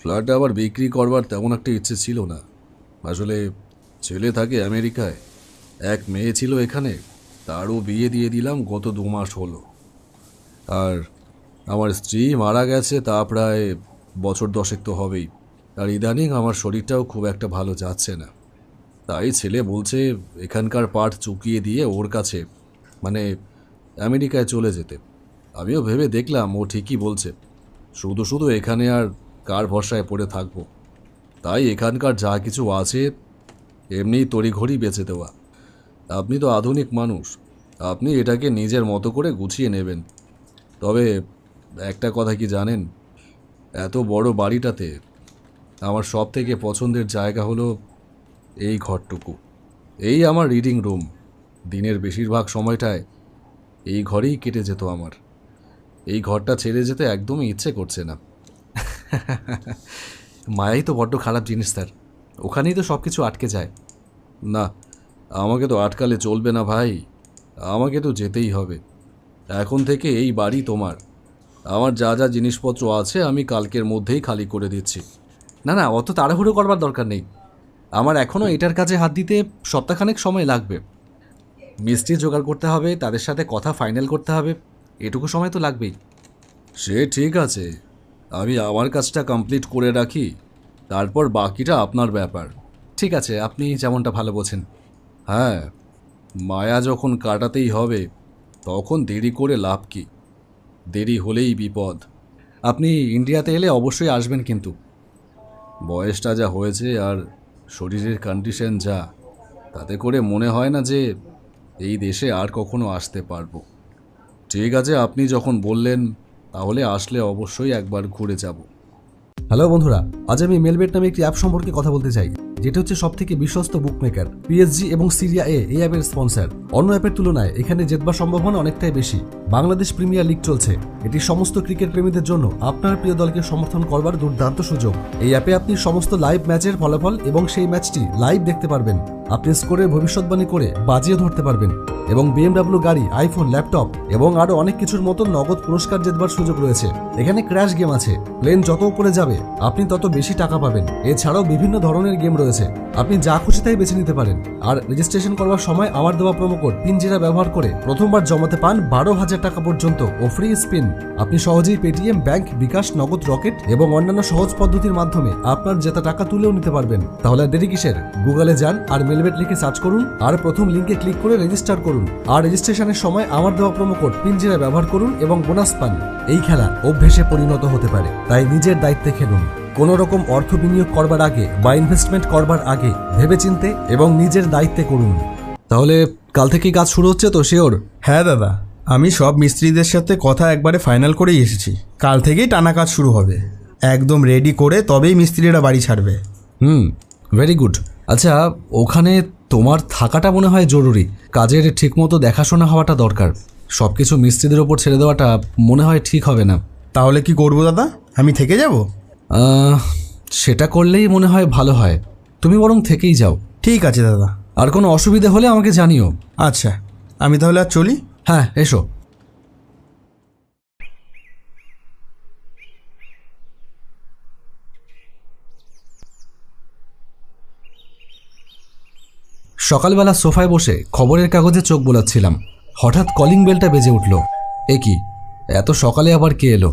ফ্ল্যাটটা আবার বিক্রি করবার তেমন একটা ইচ্ছে ছিল না। আসলে ছেলে থাকে আমেরিকায়। এক মেয়ে ছিল এখানে, তারও বিয়ে দিয়ে দিলাম গত দু মাস হলো। আর আমার স্ত্রী মারা গেছে, তা প্রায় বছর দশেক তো হবেই। আর ইদানিং আমার শরীরটাও খুব একটা ভালো যাচ্ছে না। তাই ছেলে বলছে, এখানকার পাঠ চুকিয়ে দিয়ে ওর কাছে মানে আমেরিকায় চলে যেতে। আমিও ভেবে দেখলাম, ও ঠিকই বলছে। শুধু শুধু এখানে আর কার ভরসায় পড়ে থাকব? তাই এখানকার যা কিছু আছে, এমনিই তড়িঘড়ি বেঁচে দেওয়া। আপনি তো আধুনিক মানুষ, আপনি এটাকে নিজের মতো করে গুছিয়ে নেবেন। তবে একটা কথা কি জানেন? এত বড় বাড়িটাতে আমার সব থেকে পছন্দের জায়গা হলো এই ঘরটুকু। এই আমার রিডিং রুম দিনের বেশিরভাগ সময়টায় এই ঘরেই কেটে যেত আমার। এই ঘরটা ছেড়ে যেতে একদমই ইচ্ছে করছে না। মায়াই তো বড্ড খারাপ জিনিস, স্যার। ওখানেই তো সব কিছু আটকে যায়। না, আমাকে তো আটকালে চলবে না ভাই। আমাকে তো যেতেই হবে। এখন থেকে এই বাড়ি তোমার। আমার যা যা জিনিসপত্র আছে আমি কালকের মধ্যেই খালি করে দিচ্ছি। না না, অত তাড়াহুড়ো করবার দরকার নেই। আমার এখনও এটার কাজে হাত দিতে সপ্তাহখানেক সময় লাগবে। মিস্ত্রি জোগাড় করতে হবে, তাদের সাথে কথা ফাইনাল করতে হবে। এটুকু সময় তো লাগবেই। সে ঠিক আছে। আমি আমার কাজটা কমপ্লিট করে রাখি, তারপর বাকিটা আপনার ব্যাপার। ঠিক আছে, আপনি যেমনটা ভালো বোঝেন হ্যাঁ মায়া যখন কাটাতেই হবে, তখন দেরি করে লাভ কি? দেরি হলেই বিপদ। আপনি ইন্ডিয়াতে এলে অবশ্যই আসবেন কিন্তু। বয়সটা যা হয়েছে আর শরীরের কন্ডিশন যা, তাতে করে মনে হয় না যে এই দেশে আর কখনো আসতে পারব। ঠিক আছে, আপনি যখন বললেন তাহলে আসলে অবশ্যই একবার ঘুরে যাব। হ্যালো বন্ধুরা, আজ আমি মেলবেট নামে একটি অ্যাপ সম্পর্কে কথা বলতে চাই, যেটা হচ্ছে সবথেকে বিশ্বস্ত বুকমেকার পিএসজি এবং সিরিয়া এ এই অ্যাপের স্পন্সর অন্য অ্যাপের তুলনায় এখানে জেতবার সম্ভাবনা অনেকটাই বেশি। বাংলাদেশ প্রিমিয়ার লিগ চলছে। এটি সমস্ত ক্রিকেট প্রেমীদের জন্য আপনার প্রিয় দলকে সমর্থন করবার দুর্দান্ত সুযোগ। এই অ্যাপে আপনি সমস্ত লাইভ ম্যাচের ফলাফল এবং সেই ম্যাচটি লাইভ দেখতে পারবেন। আপনি স্কোরের ভবিষ্যৎবাণী করে বাজিয়ে ধরতে পারবেন এবং বিএমডাব্লিউ গাড়ি, আইফোন, ল্যাপটপ এবং আরও অনেক কিছুর মতো নগদ পুরস্কার জেতবার সুযোগ রয়েছে। এখানে ক্র্যাশ গেম আছে। প্লেন যত উপরে যাবে, আপনি তত বেশি টাকা পাবেন। এছাড়াও বিভিন্ন ধরনের গেম রয়েছে। আপনি যা খুশি তাই বেছে নিতে পারেন। আর রেজিস্ট্রেশন করবার সময় আমার দেওয়া প্রোমো কোড পিনজিরা ব্যবহার করে প্রথমবার জমাতে পান বারো হাজার টাকা পর্যন্ত ও ফ্রি স্পিন আপনি সহজেই পেটিএম ব্যাংক বিকাশ নগদ রকেট এবং অন্যান্য সহজ পদ্ধতির মাধ্যমে আপনার জেতা টাকা তুলেও নিতে পারবেন। তাহলে দেরি কিসের? গুগলে যান আর মেলবেট লিখে সার্চ করুন আর প্রথম লিঙ্কে ক্লিক করে রেজিস্টার করুন। আর রেজিস্ট্রেশনের সময় আমার দেওয়া প্রোমো কোড পিনজিরা ব্যবহার করুন এবং বোনাস পান। এই খেলা অভ্যেসে পরিণত হতে পারে। তাই নিজের দায়িত্বে খেলুন। কোনো রকম অর্থ বিনিয়োগ করবার আগে বা ইনভেস্টমেন্ট করবার আগে ভেবেচিন্তে এবং নিজের দায়িত্বে করুন। তাহলে কাল থেকেই কাজ শুরু হচ্ছে তো শিওর হ্যাঁ দাদা। আমি সব মিস্ত্রিদের সাথে কথা একবারে ফাইনাল করেই এসেছি। কাল থেকেই টানা কাজ শুরু হবে। একদম রেডি করে তবেই মিস্ত্রিরা বাড়ি ছাড়বে। হুম ভেরি গুড আচ্ছা ওখানে তোমার থাকাটা মনে হয় জরুরি। কাজের ঠিকমতো দেখাশোনা হওয়াটা দরকার। সব কিছু মিস্ত্রিদের ওপর ছেড়ে দেওয়াটা মনে হয় ঠিক হবে না। তাহলে কি করব দাদা? আমি থেকে যাব? সেটা করলেই মনে হয় ভালো হয়। তুমি বরং থেকেই যাও। ঠিক আছে দাদা। আর কোনো অসুবিধা হলে আমাকে জানিও। আচ্ছা আমি তাহলে আর চলি? হ্যাঁ এসো। সকালবেলা সোফায় বসে খবরের কাগজে চোখ বোলাচ্ছিলাম। হঠাৎ কলিং বেলটা বেজে উঠল। এ কি? এত সকালে আবার কে এলো?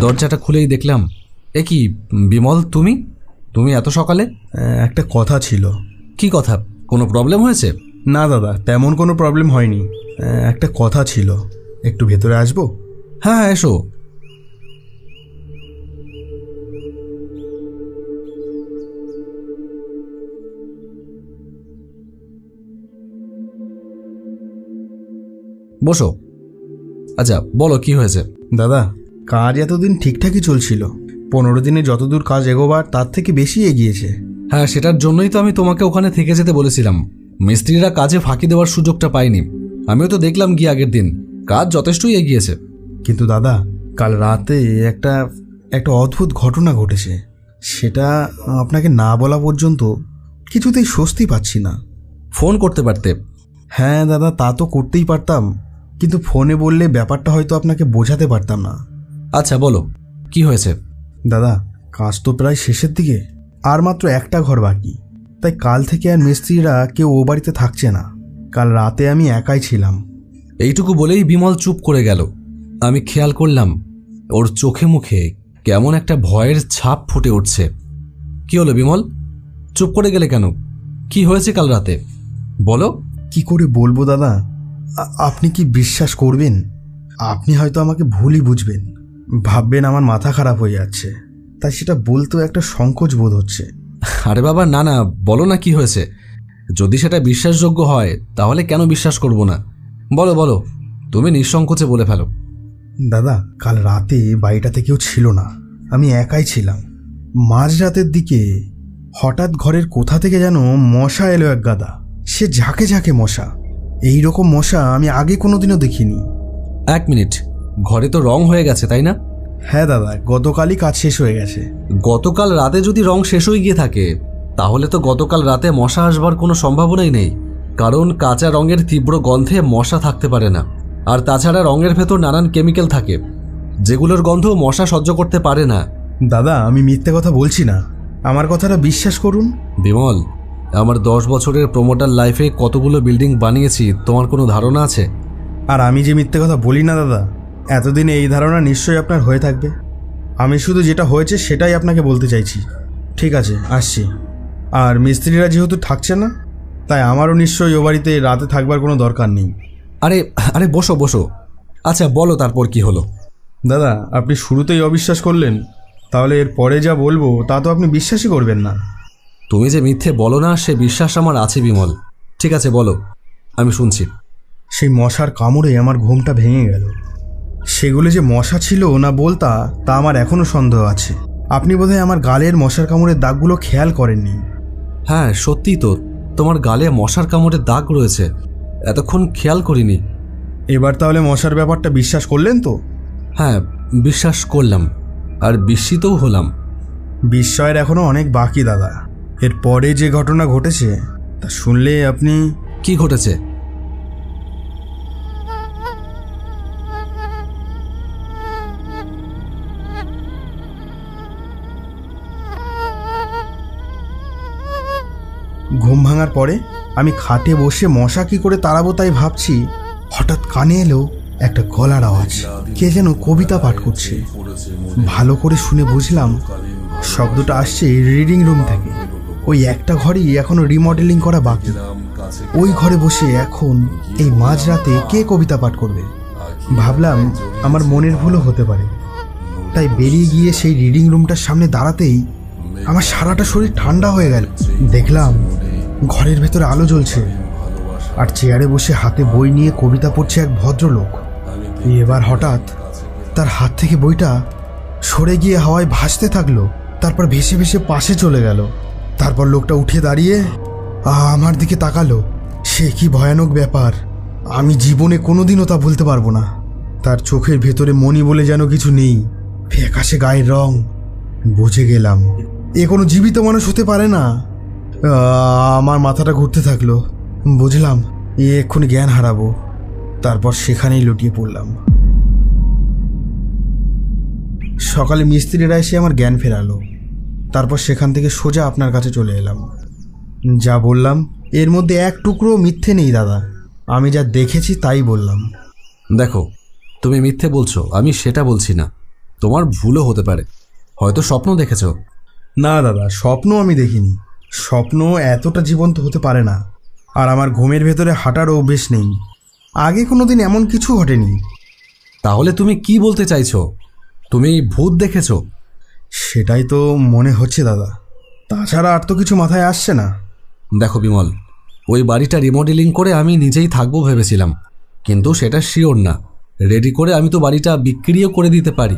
দরজাটা খুলেই দেখলাম এ কি বিমল তুমি? তুমি এত সকালে? একটা কথা ছিল। কি কথা? কোনো প্রবলেম হয়েছে? না দাদা তেমন কোনো প্রবলেম হয়নি। একটা কথা ছিল। একটু ভেতরে আসব? হ্যাঁ হ্যাঁ এসো। বসো। আচ্ছা বলো কি হয়েছে? দাদা কাজ এতদিন ঠিকঠাকই চলছিল। পনেরো দিনে যতদূর কাজ এগোবার তার থেকে বেশি এগিয়েছে। হ্যাঁ সেটার জন্যই তো আমি তোমাকে ওখানে থেকে যেতে বলেছিলাম। মিস্ত্রিরা কাজে ফাঁকি দেওয়ার সুযোগটা পায়নি। আমিও তো দেখলাম গিয়ে আগের দিন। কাজ যথেষ্টই এগিয়েছে। কিন্তু দাদা কাল রাতে একটা একটা অদ্ভুত ঘটনা ঘটেছে। সেটা আপনাকে না বলা পর্যন্ত কিছুতেই স্বস্তি পাচ্ছি না। ফোন করতে পারতে। হ্যাঁ দাদা তা তো করতেই পারতাম। কিন্তু ফোনে বললে ব্যাপারটা হয়তো আপনাকে বোঝাতে পারতাম না। আচ্ছা বলো। কি হয়েছে? দাদা কাজ তো প্রায় শেষের দিকে। আর মাত্র একটা ঘর বাকি। তাই কাল থেকে আর মিস্ত্রিরা কেউ ও বাড়িতে থাকছে না। কাল রাতে আমি একাই ছিলাম। এইটুকু বলেই বিমল চুপ করে গেল। আমি খেয়াল করলাম ওর চোখে মুখে কেমন একটা ভয়ের ছাপ ফুটে উঠছে। কি হলো বিমল? চুপ করে গেলে কেন? কি হয়েছে কাল রাতে? বলো। কি করে বলব দাদা? আপনি কি বিশ্বাস করবেন? আপনি হয়তো আমাকে ভুলই বুঝবেন। ভাববেন আমার মাথা খারাপ হয়ে যাচ্ছে। তাই সেটা বলতেও একটা সংকোচ বোধ হচ্ছে। আরে বাবা না না বলো না কি হয়েছে। যদি সেটা বিশ্বাসযোগ্য হয় তাহলে কেন বিশ্বাস করব না? বলো বলো তুমি নিঃসংকোচে বলে ফেলো। দাদা কাল রাতে বাড়িটাতে কেউ ছিল না। আমি একাই ছিলাম। মাঝরাতের দিকে হঠাৎ ঘরের কোথা থেকে যেন মশা এলো এক গাদা। সে ঝাঁকে ঝাঁকে মশা। এই রকম মশা আমি আগে কোনোদিনও দেখিনি। এক মিনিট ঘরে তো রং হয়ে গেছে তাই না? হ্যাঁ দাদা গতকালই কাজ শেষ হয়ে গেছে। গতকাল রাতে যদি রং শেষ হয়ে গিয়ে থাকে তাহলে তো গতকাল রাতে মশা আসবার কোনো সম্ভাবনাই নেই কারণ কাঁচা রঙের তীব্র গন্ধে মশা থাকতে পারে না। আর তাছাড়া রঙের ভেতর নানান কেমিক্যাল থাকে যেগুলোর গন্ধ মশা সহ্য করতে পারে না। দাদা আমি মিথ্যে কথা বলছি না। আমার কথাটা বিশ্বাস করুন। বিমল আমার দশ বছরের প্রমোটার লাইফে কতগুলো বিল্ডিং বানিয়েছি তোমার কোনো ধারণা আছে? আর আমি যে মিথ্যে কথা বলি না দাদা এতদিনে এই ধারণা নিশ্চয়ই আপনার হয়ে থাকবে। আমি শুধু যেটা হয়েছে সেটাই আপনাকে বলতে চাইছি। ঠিক আছে আসছি। আর মিস্ত্রিরা যেহেতু থাকছে না তাই আমারও নিশ্চয়ই ও বাড়িতে রাতে থাকবার কোনো দরকার নেই। আরে আরে বসো বসো। আচ্ছা বলো তারপর কি হলো? দাদা আপনি শুরুতেই অবিশ্বাস করলেন তাহলে এর পরে যা বলব তা তো আপনি বিশ্বাসই করবেন না। তুমি যে মিথ্যে বলো না সে বিশ্বাস আমার আছে বিমল। ঠিক আছে বলো। আমি শুনছি। সেই মশার কামড়ে আমার ঘুমটা ভেঙে গেল। সেগুলো যে মশা ছিল না বলতা তা আমার এখনও সন্দেহ আছে। আপনি বোধহয় আমার গালের মশার কামড়ের দাগগুলো খেয়াল করেননি। হ্যাঁ সত্যিই তো। তোমার গালে মশার কামড়ের দাগ রয়েছে। এতক্ষণ খেয়াল করিনি। এবার তাহলে মশার ব্যাপারটা বিশ্বাস করলেন তো? হ্যাঁ বিশ্বাস করলাম। আর বিস্মিতও হলাম। বিস্ময়ের এখনও অনেক বাকি দাদা। এর পরে যে ঘটনা ঘটেছে তা শুনলে আপনি কি ঘটেছে? ঘুম ভাঙার পরে আমি খাটে বসে মশা কি করে তাড়াবো তাই ভাবছি। হঠাৎ কানে এলো একটা গলার আওয়াজ। কে যেন কবিতা পাঠ করছে। ভালো করে শুনে বুঝলাম শব্দটা আসছে রিডিং রুম থেকে। ওই একটা ঘরই এখনও রিমডেলিং করা বাকি। ওই ঘরে বসে এখন এই মাঝরাতে কে কবিতা পাঠ করবে? ভাবলাম আমার মনের ভুলও হতে পারে। তাই বেরিয়ে গিয়ে সেই রিডিং রুমটার সামনে দাঁড়াতেই আমার সারাটা শরীর ঠান্ডা হয়ে গেল। দেখলাম ঘরের ভেতরে আলো জ্বলছে। আর চেয়ারে বসে হাতে বই নিয়ে কবিতা পড়ছে এক ভদ্রলোক। এবার হঠাৎ তার হাত থেকে বইটা সরে গিয়ে হাওয়ায় ভাসতে থাকল, তারপর ভেসে ভেসে পাশে চলে গেল। তারপর লোকটা উঠে দাঁড়িয়ে আমার দিকে তাকালো। সে কি ভয়ানক ব্যাপার, আমি জীবনে কোনোদিনও তা ভুলতে পারব না। তার চোখের ভেতরে মনি বলে যেন কিছু নেই। ফ্যাকাশে গায়ের রং, বুঝে গেলাম। এ কোনো জীবিত মানুষ হতে পারে না। আমার মাথাটা ঘুরতে থাকল। বুঝলাম, এ এক্ষুনি জ্ঞান হারাবো। তারপর সেখানেই লুটিয়ে পড়লাম। সকালে মিস্ত্রিরা এসে আমার জ্ঞান ফেরালো। তারপর সেখান থেকে সোজা আপনার কাছে চলে এলাম। যা বললাম, এর মধ্যে এক টুকরো মিথ্যে নেই, দাদা। আমি যা দেখেছি তাই বললাম। দেখো, তুমি মিথ্যে বলছো, আমি সেটা বলছি না। তোমার ভুলও হতে পারে। হয়তো স্বপ্ন দেখেছ। না দাদা স্বপ্ন আমি দেখিনি। স্বপ্ন এতটা জীবন্ত হতে পারে না। আর আমার ঘুমের ভেতরে হাঁটার অভ্যেস নেই। আগে কোনো দিন এমন কিছু ঘটেনি। তাহলে তুমি কি বলতে চাইছো? তুমি ভূত দেখেছ? সেটাই তো মনে হচ্ছে দাদা। তাছাড়া আর তো কিছু মাথায় আসছে না। দেখো বিমল ওই বাড়িটা রিমডেলিং করে আমি নিজেই থাকব ভেবেছিলাম। কিন্তু সেটা শিওর না। রেডি করে আমি তো বাড়িটা বিক্রিও করে দিতে পারি।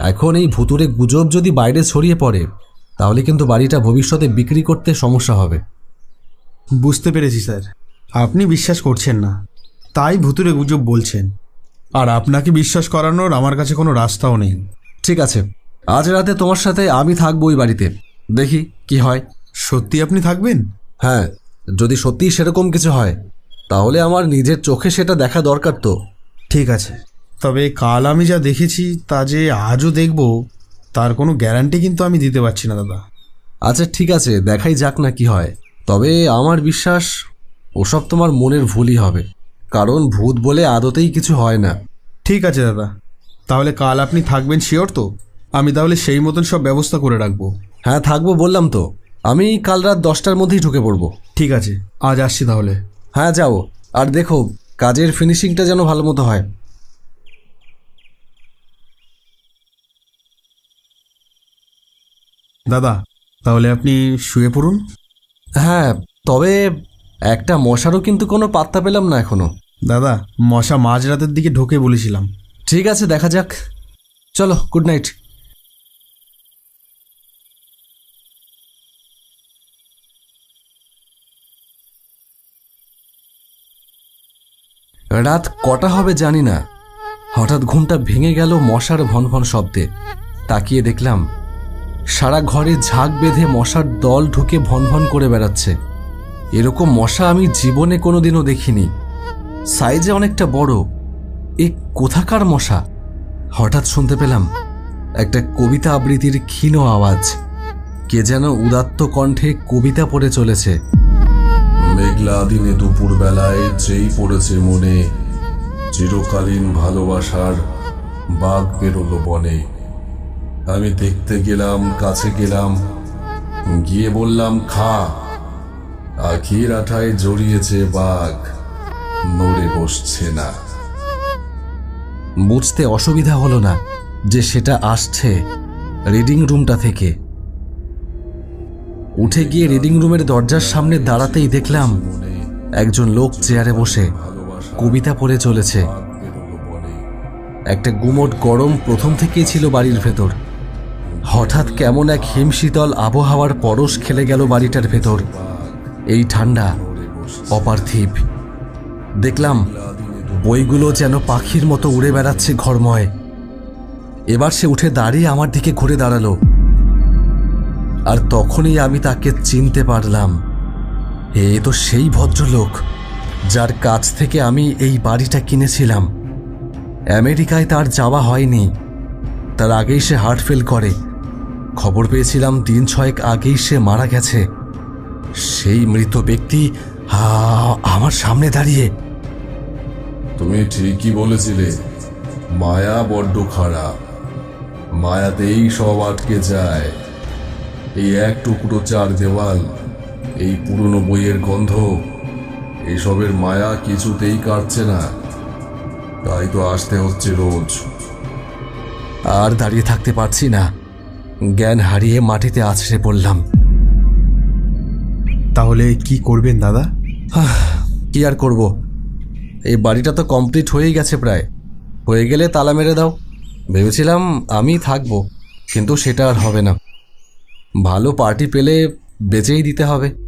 এখন এই ভুতুরে গুজব যদি বাইরে ছড়িয়ে পড়ে তাহলে কিন্তু বাড়িটা ভবিষ্যতে বিক্রি করতে সমস্যা হবে। বুঝতে পেরেছি স্যার। আপনি বিশ্বাস করছেন না। তাই ভুতুরে গুজব বলছেন। আর আপনাকে বিশ্বাস করানোর আমার কাছে কোনো রাস্তাও নেই। ঠিক আছে। আজ রাতে তোমার সাথে আমি থাকব ওই বাড়িতে। দেখি কি হয়। সত্যি আপনি থাকবেন? হ্যাঁ যদি সত্যিই সেরকম কিছু হয় তাহলে আমার নিজের চোখে সেটা দেখা দরকার তো। ঠিক আছে। তবে কাল আমি যা দেখেছি তা যে আজও দেখব তার কোনো গ্যারান্টি কিন্তু আমি দিতে পারছি না দাদা। আচ্ছা ঠিক আছে দেখাই যাক না কি হয়। তবে আমার বিশ্বাস ওসব তোমার মনের ভুলই হবে। কারণ ভূত বলে আদতেই কিছু হয় না। ঠিক আছে দাদা। তাহলে কাল আপনি থাকবেন শিওর তো? আমি তাহলে সেই মতন সব ব্যবস্থা করে রাখব। হ্যাঁ থাকব বললাম তো। আমি কাল রাত দশটার মধ্যেই ঢুকে পড়ব। ঠিক আছে আজ আসছি তাহলে। হ্যাঁ যাও। আর দেখো কাজের ফিনিশিংটা যেন ভালো মতো হয়। দাদা তাহলে আপনি শুয়ে পড়ুন। হ্যাঁ তবে একটা মশারও কিন্তু কোনো পাত্তা পেলাম না এখনও। দাদা মশা মাঝরাতের দিকে ঢোকে বলেছিলাম। ঠিক আছে দেখা যাক। চলো গুড নাইট রাত কটা হবে জানি না। হঠাৎ ঘুমটা ভেঙে গেল মশার ভনভন শব্দে। তাকিয়ে দেখলাম সারা ঘরে ঝাঁক বেঁধে মশার দল ঢুকে ভনভন করে বেড়াচ্ছে। এরকম মশা আমি জীবনে কোনোদিনও দেখিনি। সাইজে অনেকটা বড়। এ কোথাকার মশা? হঠাৎ শুনতে পেলাম, একটা কবিতা আবৃত্তির ক্ষীণ আওয়াজ। কে যেন উদাত্ত কণ্ঠে কবিতা পড়ে চলেছে। মেঘলা দিনে দুপুর বেলায় যেই পড়েছে মনে, চিরকালীন ভালোবাসার বাঘ বেরোলো বনে। আমি দেখতে গেলাম, কাছে গেলাম, গিয়ে বললাম, খা। আখির আঠায় জড়িয়েছে বাঘ, নড়ে বসছে না। বুঝতে অসুবিধা হলো না যে সেটা আসছে রিডিং রুমটা থেকে। উঠে গিয়ে রিডিং রুমের দরজার সামনে দাঁড়াতেই দেখলাম একজন লোক চেয়ারে বসে কবিতা পড়ে চলেছে। একটা গুমট গরম প্রথম থেকেই ছিল বাড়ির ভেতর। হঠাৎ কেমন এক হিমশীতল আবহাওয়ার পরশ খেলে গেল বাড়িটার ভেতর। এই ঠান্ডা, অপার্থিব। দেখলাম বইগুলো যেন পাখির মতো উড়ে বেড়াচ্ছে ঘরময়। এবার সে উঠে দাঁড়িয়ে আমার দিকে ঘুরে দাঁড়াল। আর তখনই আমি তাকে চিনতে পারলাম। এ তো সেই ভদ্রলোক যার কাছ থেকে আমি এই বাড়িটা কিনেছিলাম। আমেরিকায় তার যাওয়া হয়নি। তার আগেই সে হার্ট ফেল করে। খবর পেয়েছিলাম দিন ছয়েক আগেই সে মারা গেছে। সেই মৃত ব্যক্তি আমার সামনে দাঁড়িয়ে। তুমি ঠিকই বলেছিলে মায়া বড্ড খারাপ। মায়াতেই সব আটকে যায়। এই এক টুকরো চার দেওয়াল এই পুরনো বইয়ের গন্ধ এসবের মায়া কিছুতেই কাটছে না। তাই তো আসতে হচ্ছে রোজ। আর দাঁড়িয়ে থাকতে পারছি না। জ্ঞান হারিয়ে মাটিতে আছড়ে পড়লাম। তাহলে কি করবেন দাদা? কি আর করব? এই বাড়িটা তো কমপ্লিট হয়েই গেছে প্রায়। হয়ে গেলে তালা মেরে দাও। ভেবেছিলাম আমি থাকব কিন্তু সেটা আর হবে না। ভালো পার্টি পেলে বেচেই দিতে হবে।